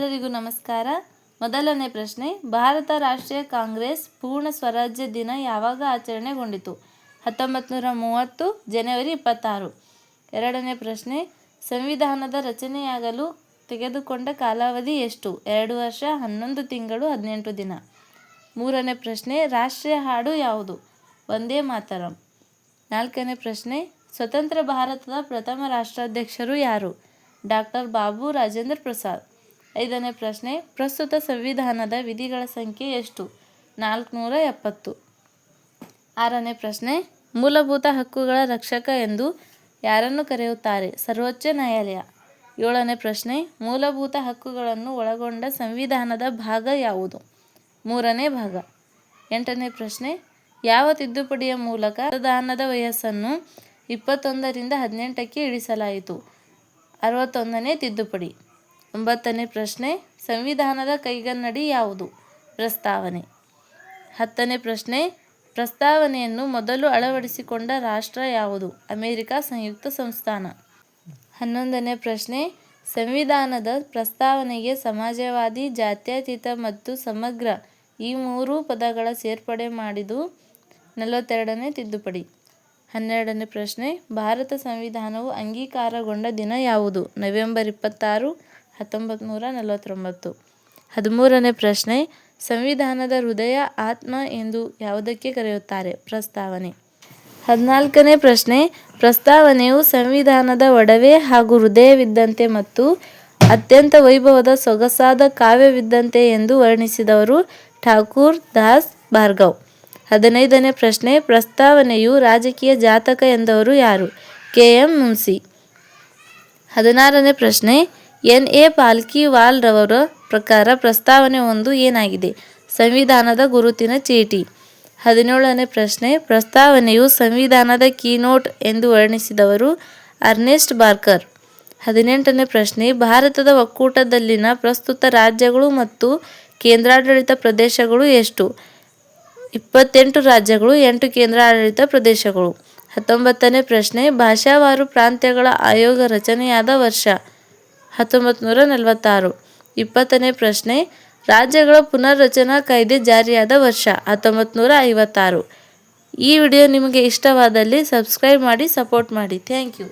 ಎಲ್ಲರಿಗೂ ನಮಸ್ಕಾರ. ಮೊದಲನೇ ಪ್ರಶ್ನೆ, ಭಾರತ ರಾಷ್ಟ್ರೀಯ ಕಾಂಗ್ರೆಸ್ ಪೂರ್ಣ ಸ್ವರಾಜ್ಯ ದಿನ ಯಾವಾಗ ಆಚರಣೆಗೊಂಡಿತು? ಹತ್ತೊಂಬತ್ತು ನೂರ ಮೂವತ್ತು, ಜನವರಿ ಇಪ್ಪತ್ತಾರು. ಎರಡನೇ ಪ್ರಶ್ನೆ, ಸಂವಿಧಾನದ ರಚನೆಯಾಗಲು ತೆಗೆದುಕೊಂಡ ಕಾಲಾವಧಿ ಎಷ್ಟು? ಎರಡು ವರ್ಷ, ಹನ್ನೊಂದು ತಿಂಗಳು, ಹದಿನೆಂಟು ದಿನ. ಮೂರನೇ ಪ್ರಶ್ನೆ, ರಾಷ್ಟ್ರೀಯ ಹಾಡು ಯಾವುದು? ವಂದೇ ಮಾತರಂ. ನಾಲ್ಕನೇ ಪ್ರಶ್ನೆ, ಸ್ವತಂತ್ರ ಭಾರತದ ಪ್ರಥಮ ರಾಷ್ಟ್ರಾಧ್ಯಕ್ಷರು ಯಾರು? ಡಾಕ್ಟರ್ ಬಾಬು ರಾಜೇಂದ್ರ ಪ್ರಸಾದ್. ಐದನೇ ಪ್ರಶ್ನೆ, ಪ್ರಸ್ತುತ ಸಂವಿಧಾನದ ವಿಧಿಗಳ ಸಂಖ್ಯೆ ಎಷ್ಟು? ನಾಲ್ಕುನೂರ ಎಪ್ಪತ್ತು. ಆರನೇ ಪ್ರಶ್ನೆ, ಮೂಲಭೂತ ಹಕ್ಕುಗಳ ರಕ್ಷಕ ಎಂದು ಯಾರನ್ನು ಕರೆಯುತ್ತಾರೆ? ಸರ್ವೋಚ್ಚ ನ್ಯಾಯಾಲಯ. ಏಳನೇ ಪ್ರಶ್ನೆ, ಮೂಲಭೂತ ಹಕ್ಕುಗಳನ್ನು ಒಳಗೊಂಡ ಸಂವಿಧಾನದ ಭಾಗ ಯಾವುದು? ಮೂರನೇ ಭಾಗ. ಎಂಟನೇ ಪ್ರಶ್ನೆ, ಯಾವ ತಿದ್ದುಪಡಿಯ ಮೂಲಕ ಮತದಾನದ ವಯಸ್ಸನ್ನು ಇಪ್ಪತ್ತೊಂದರಿಂದ ಹದಿನೆಂಟಕ್ಕೆ ಇಳಿಸಲಾಯಿತು? ಅರವತ್ತೊಂದನೇ ತಿದ್ದುಪಡಿ. ಒಂಬತ್ತನೇ ಪ್ರಶ್ನೆ, ಸಂವಿಧಾನದ ಕೈಗನ್ನಡಿ ಯಾವುದು? ಪ್ರಸ್ತಾವನೆ. ಹತ್ತನೇ ಪ್ರಶ್ನೆ, ಪ್ರಸ್ತಾವನೆಯನ್ನು ಮೊದಲು ಅಳವಡಿಸಿಕೊಂಡ ರಾಷ್ಟ್ರ ಯಾವುದು? ಅಮೆರಿಕ ಸಂಯುಕ್ತ ಸಂಸ್ಥಾನ. ಹನ್ನೊಂದನೇ ಪ್ರಶ್ನೆ, ಸಂವಿಧಾನದ ಪ್ರಸ್ತಾವನೆಗೆ ಸಮಾಜವಾದಿ, ಜಾತ್ಯತೀತ ಮತ್ತು ಸಮಗ್ರ ಈ ಮೂರು ಪದಗಳ ಸೇರ್ಪಡೆ ಮಾಡಿದು ನಲವತ್ತೆರಡನೇ ತಿದ್ದುಪಡಿ. ಹನ್ನೆರಡನೇ ಪ್ರಶ್ನೆ, ಭಾರತ ಸಂವಿಧಾನವು ಅಂಗೀಕಾರಗೊಂಡ ದಿನ ಯಾವುದು? ನವೆಂಬರ್ ಇಪ್ಪತ್ತಾರು ಹತ್ತೊಂಬತ್ತು ನೂರ ನಲವತ್ತೊಂಬತ್ತು. ಹದಿಮೂರನೇ ಪ್ರಶ್ನೆ, ಸಂವಿಧಾನದ ಹೃದಯ ಆತ್ಮ ಎಂದು ಯಾವುದಕ್ಕೆ ಕರೆಯುತ್ತಾರೆ? ಪ್ರಸ್ತಾವನೆ. ಹದಿನಾಲ್ಕನೇ ಪ್ರಶ್ನೆ, ಪ್ರಸ್ತಾವನೆಯು ಸಂವಿಧಾನದ ಒಡವೆ ಹಾಗೂ ಹೃದಯವಿದ್ದಂತೆ ಮತ್ತು ಅತ್ಯಂತ ವೈಭವದ ಸೊಗಸಾದ ಕಾವ್ಯವಿದ್ದಂತೆ ಎಂದು ವರ್ಣಿಸಿದವರು ಠಾಕೂರ್ ದಾಸ್ ಭಾರ್ಗವ್. ಹದಿನೈದನೇ ಪ್ರಶ್ನೆ, ಪ್ರಸ್ತಾವನೆಯು ರಾಜಕೀಯ ಜಾತಕ ಎಂದವರು ಯಾರು? K M Munshi. ಹದಿನಾರನೇ ಪ್ರಶ್ನೆ ಎನ್ ಎ ಪಾಲ್ಕಿವಾಲ್ ರವರ ಪ್ರಕಾರ ಪ್ರಸ್ತಾವನೆ ಒಂದು ಏನಾಗಿದೆ? ಸಂವಿಧಾನದ ಗುರುತಿನ ಚೀಟಿ. ಹದಿನೇಳನೇ ಪ್ರಶ್ನೆ, ಪ್ರಸ್ತಾವನೆಯು ಸಂವಿಧಾನದ ಕೀನೋಟ್ ಎಂದು ವರ್ಣಿಸಿದವರು ಅರ್ನೆಸ್ಟ್ ಬಾರ್ಕರ್. ಹದಿನೆಂಟನೇ ಪ್ರಶ್ನೆ, ಭಾರತದ ಒಕ್ಕೂಟದಲ್ಲಿನ ಪ್ರಸ್ತುತ ರಾಜ್ಯಗಳು ಮತ್ತು ಕೇಂದ್ರಾಡಳಿತ ಪ್ರದೇಶಗಳು ಎಷ್ಟು? ಇಪ್ಪತ್ತೆಂಟು ರಾಜ್ಯಗಳು, ಎಂಟು ಕೇಂದ್ರಾಡಳಿತ ಪ್ರದೇಶಗಳು. ಹತ್ತೊಂಬತ್ತನೇ ಪ್ರಶ್ನೆ, ಭಾಷಾವಾರು ಪ್ರಾಂತ್ಯಗಳ ಆಯೋಗ ರಚನೆಯಾದ ವರ್ಷ. ಹತ್ತೊಂಬತ್ತು ನೂರ ನಲವತ್ತಾರು ಇಪ್ಪತ್ತನೇ ಪ್ರಶ್ನೆ, ರಾಜ್ಯಗಳ ಪುನರ್ರಚನಾ ಕಾಯ್ದೆ ಜಾರಿಯಾದ ವರ್ಷ ಹತ್ತೊಂಬತ್ತು ನೂರ ಐವತ್ತಾರು ಈ ವಿಡಿಯೋ ನಿಮಗೆ ಇಷ್ಟವಾದಲ್ಲಿ ಸಬ್ಸ್ಕ್ರೈಬ್ ಮಾಡಿ, ಸಪೋರ್ಟ್ ಮಾಡಿ. Thank you.